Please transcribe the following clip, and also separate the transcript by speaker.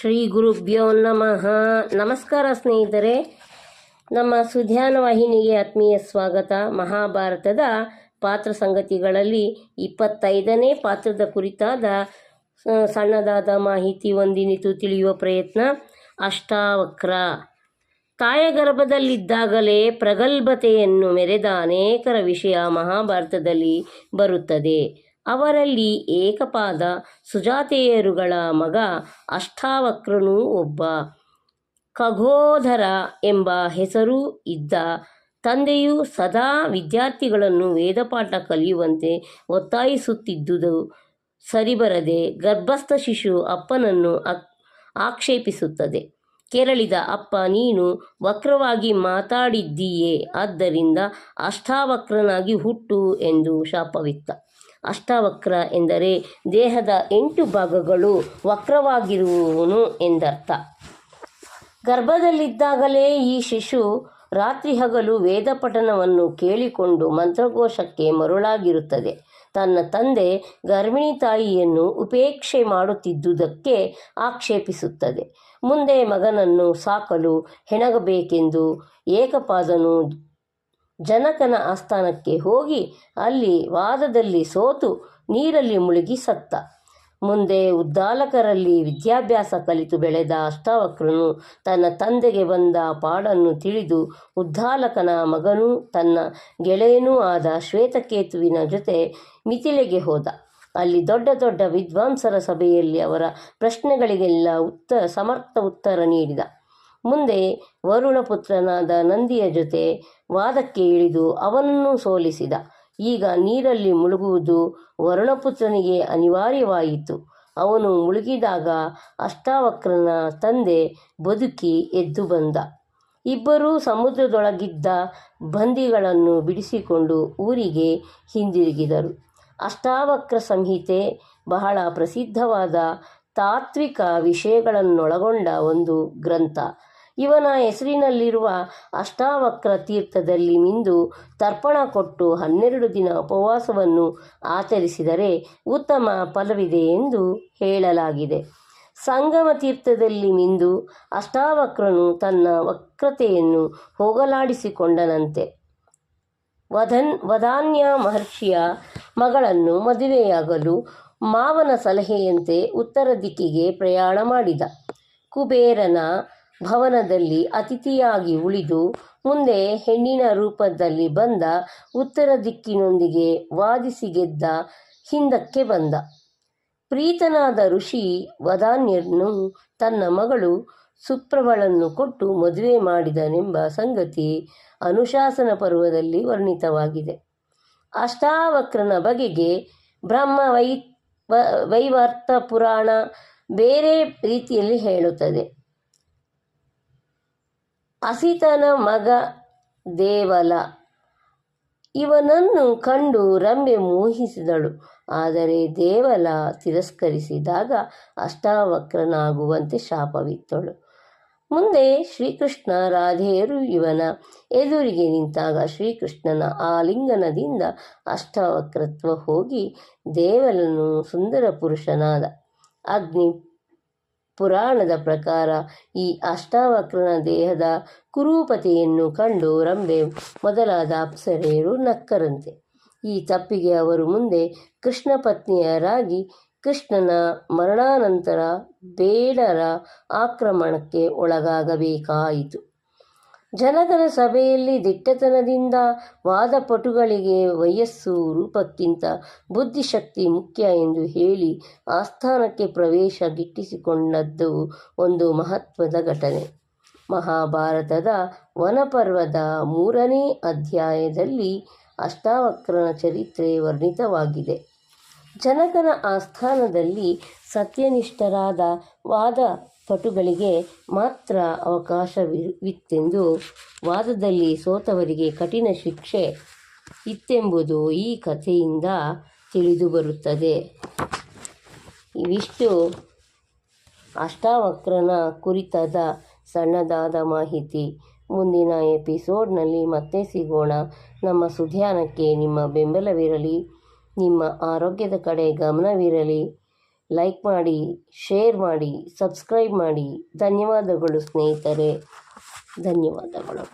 Speaker 1: ಶ್ರೀ ಗುರುಭ್ಯೋ ನಮಃ. ನಮಸ್ಕಾರ ಸ್ನೇಹಿತರೆ, ನಮ್ಮ ಸುಧ್ಯಾನ ವಾಹಿನಿಗೆ ಆತ್ಮೀಯ ಸ್ವಾಗತ. ಮಹಾಭಾರತದ ಪಾತ್ರ ಸಂಗತಿಗಳಲ್ಲಿ ಇಪ್ಪತ್ತೈದನೇ ಪಾತ್ರದ ಕುರಿತಾದ ಸಣ್ಣದಾದ ಮಾಹಿತಿ ಒಂದಿನಿತು ತಿಳಿಯುವ ಪ್ರಯತ್ನ. ಅಷ್ಟಾವಕ್ರ. ತಾಯ ಗರ್ಭದಲ್ಲಿದ್ದಾಗಲೇ ಪ್ರಗಲ್ಭತೆಯನ್ನು ಮೆರೆದ ಅನೇಕರ ವಿಷಯ ಮಹಾಭಾರತದಲ್ಲಿ ಬರುತ್ತದೆ. ಅವರಲ್ಲಿ ಏಕಪಾದ ಸುಜಾತೆಯರುಗಳ ಮಗ ಅಷ್ಟಾವಕ್ರನೂ ಒಬ್ಬ ಖಗೋಧರ ಎಂಬ ಹೆಸರು ಇದ್ದ. ತಂದೆಯು ಸದಾ ವಿದ್ಯಾರ್ಥಿಗಳನ್ನು ವೇದಪಾಠ ಕಲಿಯುವಂತೆ ಒತ್ತಾಯಿಸುತ್ತಿದ್ದುದು ಸರಿಬರದೆ. ಗರ್ಭಸ್ಥ ಶಿಶು ಅಪ್ಪನನ್ನು ಆಕ್ಷೇಪಿಸುತ್ತದೆ. ಕೆರಳಿದ ಅಪ್ಪ, ನೀನು ವಕ್ರವಾಗಿ ಮಾತಾಡಿದ್ದೀಯೇ? ಆದ್ದರಿಂದ ಅಷ್ಟಾವಕ್ರನಾಗಿ ಹುಟ್ಟು ಎಂದು ಶಾಪವಿತ್ತ. ಅಷ್ಟಾವಕ್ರ ಎಂದರೆ ದೇಹದ ಎಂಟು ಭಾಗಗಳು ವಕ್ರವಾಗಿರುವನು ಎಂದರ್ಥ. ಗರ್ಭದಲ್ಲಿದ್ದಾಗಲೇ ಈ ಶಿಶು ರಾತ್ರಿ ಹಗಲು ವೇದ ಪಠನವನ್ನು ಕೇಳಿಕೊಂಡು ಮಂತ್ರಘೋಷಕ್ಕೆ ಮರುಳಾಗಿರುತ್ತದೆ. ತನ್ನ ತಂದೆ ಗರ್ಭಿಣಿ ತಾಯಿಯನ್ನು ಉಪೇಕ್ಷೆ ಮಾಡುತ್ತಿದ್ದುದಕ್ಕೆ ಆಕ್ಷೇಪಿಸುತ್ತದೆ. ಮುಂದೆ ಮಗನನ್ನು ಸಾಕಲು ಹೆಣಗಬೇಕೆಂದು ಏಕಪಾದನು ಜನಕನ ಆಸ್ಥಾನಕ್ಕೆ ಹೋಗಿ ಅಲ್ಲಿ ವಾದದಲ್ಲಿ ಸೋತು ನೀರಲ್ಲಿ ಮುಳುಗಿ ಸತ್ತ. ಮುಂದೆ ಉದ್ದಾಲಕರಲ್ಲಿ ವಿದ್ಯಾಭ್ಯಾಸ ಕಲಿತು ಬೆಳೆದ ಅಷ್ಟಾವಕ್ರನು ತನ್ನ ತಂದೆಗೆ ಬಂದ ಪಾಡನ್ನು ತಿಳಿದು ಉದ್ದಾಲಕನ ಮಗನೂ ತನ್ನ ಗೆಳೆಯನೂ ಆದ ಶ್ವೇತಕೇತುವಿನ ಜೊತೆ ಮಿಥಿಲೆಗೆ ಹೋದ. ಅಲ್ಲಿ ದೊಡ್ಡ ದೊಡ್ಡ ವಿದ್ವಾಂಸರ ಸಭೆಯಲ್ಲಿ ಅವರ ಪ್ರಶ್ನೆಗಳಿಗೆಲ್ಲ ಉತ್ತರ ಸಮರ್ಥ ಉತ್ತರ ನೀಡಿದ. ಮುಂದೆ ವರುಣಪುತ್ರನಾದ ನಂದಿಯ ಜೊತೆ ವಾದಕ್ಕೆ ಇಳಿದು ಅವನನ್ನು ಸೋಲಿಸಿದ. ಈಗ ನೀರಲ್ಲಿ ಮುಳುಗುವುದು ವರುಣಪುತ್ರನಿಗೆ ಅನಿವಾರ್ಯವಾಯಿತು. ಅವನು ಮುಳುಗಿದಾಗ ಅಷ್ಟಾವಕ್ರನ ತಂದೆ ಬದುಕಿ ಎದ್ದು ಬಂದ. ಇಬ್ಬರೂ ಸಮುದ್ರದೊಳಗಿದ್ದ ಬಂದಿಗಳನ್ನು ಬಿಡಿಸಿಕೊಂಡು ಊರಿಗೆ ಹಿಂದಿರುಗಿದರು. ಅಷ್ಟಾವಕ್ರ ಸಂಹಿತೆ ಬಹಳ ಪ್ರಸಿದ್ಧವಾದ ತಾತ್ವಿಕ ವಿಷಯಗಳನ್ನೊಳಗೊಂಡ ಒಂದು ಗ್ರಂಥ. ಇವನ ಹೆಸರಿನಲ್ಲಿರುವ ಅಷ್ಟಾವಕ್ರ ತೀರ್ಥದಲ್ಲಿ ಮಿಂದು ತರ್ಪಣ ಕೊಟ್ಟು ಹನ್ನೆರಡು ದಿನ ಉಪವಾಸವನ್ನು ಆಚರಿಸಿದರೆ ಉತ್ತಮ ಫಲವಿದೆ ಎಂದು ಹೇಳಲಾಗಿದೆ. ಸಂಗಮ ತೀರ್ಥದಲ್ಲಿ ಮಿಂದು ಅಷ್ಟಾವಕ್ರನು ತನ್ನ ವಕ್ರತೆಯನ್ನು ಹೋಗಲಾಡಿಸಿಕೊಂಡನಂತೆ. ವಧನ್, ವಧಾನ್ಯ ಮಹರ್ಷಿಯ ಮಗಳನ್ನು ಮದುವೆಯಾಗಲು ಮಾವನ ಸಲಹೆಯಂತೆ ಉತ್ತರ ದಿಕ್ಕಿಗೆ ಪ್ರಯಾಣ ಮಾಡಿದ. ಕುಬೇರನ ಭವನದಲ್ಲಿ ಅತಿಥಿಯಾಗಿ ಉಳಿದು ಮುಂದೆ ಹೆಣ್ಣಿನ ರೂಪದಲ್ಲಿ ಬಂದ ಉತ್ತರ ದಿಕ್ಕಿನೊಂದಿಗೆ ವಾದಿಸಿ ಗೆದ್ದ ಹಿಂದಕ್ಕೆ ಬಂದ. ಪ್ರೀತನಾದ ಋಷಿ ವದಾನ್ಯನು ತನ್ನ ಮಗಳು ಸುಪ್ರಭಳನ್ನು ಕೊಟ್ಟು ಮದುವೆ ಮಾಡಿದನೆಂಬ ಸಂಗತಿ ಅನುಶಾಸನ ಪರ್ವದಲ್ಲಿ ವರ್ಣಿತವಾಗಿದೆ. ಅಷ್ಟಾವಕ್ರನ ಬಗೆಗೆ ಬ್ರಹ್ಮ ವೈ ವೈವರ್ತ ಪುರಾಣ ಬೇರೆ ರೀತಿಯಲ್ಲಿ ಹೇಳುತ್ತದೆ. ಅಸಿತನ ಮಗ ದೇವಲ. ಇವನನ್ನು ಕಂಡು ರಂಬೆ ಮೋಹಿಸಿದಳು. ಆದರೆ ದೇವಲ ತಿರಸ್ಕರಿಸಿದಾಗ ಅಷ್ಟಾವಕ್ರನಾಗುವಂತೆ ಶಾಪವಿತ್ತಳು. ಮುಂದೆ ಶ್ರೀಕೃಷ್ಣ ರಾಧೆಯರು ಇವನ ಎದುರಿಗೆ ನಿಂತಾಗ ಶ್ರೀಕೃಷ್ಣನ ಆಲಿಂಗನದಿಂದ ಅಷ್ಟಾವಕ್ರತ್ವ ಹೋಗಿ ದೇವಲನು ಸುಂದರ ಪುರುಷನಾದ ಅಗ್ನಿ ಪುರಾಣದ ಪ್ರಕಾರ ಈ ಅಷ್ಟಾವಕ್ರನ ದೇಹದ ಕುರೂಪತೆಯನ್ನು ಕಂಡು ರಂಬೆ ಮೊದಲಾದ ಅಪ್ಸರೆಯರು ನಕ್ಕರಂತೆ. ಈ ತಪ್ಪಿಗೆ ಅವರು ಮುಂದೆ ಕೃಷ್ಣ ಪತ್ನಿಯರಾಗಿ ಕೃಷ್ಣನ ಮರಣಾನಂತರ ಬೇಡರ ಆಕ್ರಮಣಕ್ಕೆ ಒಳಗಾಗಬೇಕಾಯಿತು. ಜನಕನ ಸಭೆಯಲ್ಲಿ ದಿಟ್ಟತನದಿಂದ ವಾದಪಟುಗಳಿಗೆ ವಯಸ್ಸು ರೂಪಕ್ಕಿಂತ ಬುದ್ಧಿಶಕ್ತಿ ಮುಖ್ಯ ಎಂದು ಹೇಳಿ ಆಸ್ಥಾನಕ್ಕೆ ಪ್ರವೇಶ ಗಿಟ್ಟಿಸಿಕೊಂಡದ್ದು ಒಂದು ಮಹತ್ವದ ಘಟನೆ. ಮಹಾಭಾರತದ ವನಪರ್ವದ ಮೂರನೇ ಅಧ್ಯಾಯದಲ್ಲಿ ಅಷ್ಟಾವಕ್ರನ ಚರಿತ್ರೆ ವರ್ಣಿತವಾಗಿದೆ. ಜನಕನ ಆಸ್ಥಾನದಲ್ಲಿ ಸತ್ಯನಿಷ್ಠರಾದ ವಾದ ಪಟುಗಳಿಗೆ ಮಾತ್ರ ಅವಕಾಶವಿತ್ತೆಂದು ವಾದದಲ್ಲಿ ಸೋತವರಿಗೆ ಕಠಿಣ ಶಿಕ್ಷೆ ಇತ್ತೆಂಬುದು ಈ ಕಥೆಯಿಂದ ತಿಳಿದುಬರುತ್ತದೆ ಇವಿಷ್ಟು ಅಷ್ಟಾವಕ್ರನ ಕುರಿತಾದ ಸಣ್ಣದಾದ ಮಾಹಿತಿ. ಮುಂದಿನ ಎಪಿಸೋಡ್ನಲ್ಲಿ ಮತ್ತೆ ಸಿಗೋಣ. ನಮ್ಮ ಸುಧ್ಯಾನಕ್ಕೆ ನಿಮ್ಮ ಬೆಂಬಲವಿರಲಿ, ನಿಮ್ಮ ಆರೋಗ್ಯದ ಕಡೆ ಗಮನವಿರಲಿ. ಲೈಕ್ ಮಾಡಿ ಶೇರ್ ಮಾಡಿ ಸಬ್ಸ್ಕ್ರೈಬ್ ಮಾಡಿ. ಧನ್ಯವಾದಗಳು ಸ್ನೇಹಿತರೆ. ಧನ್ಯವಾದಗಳು.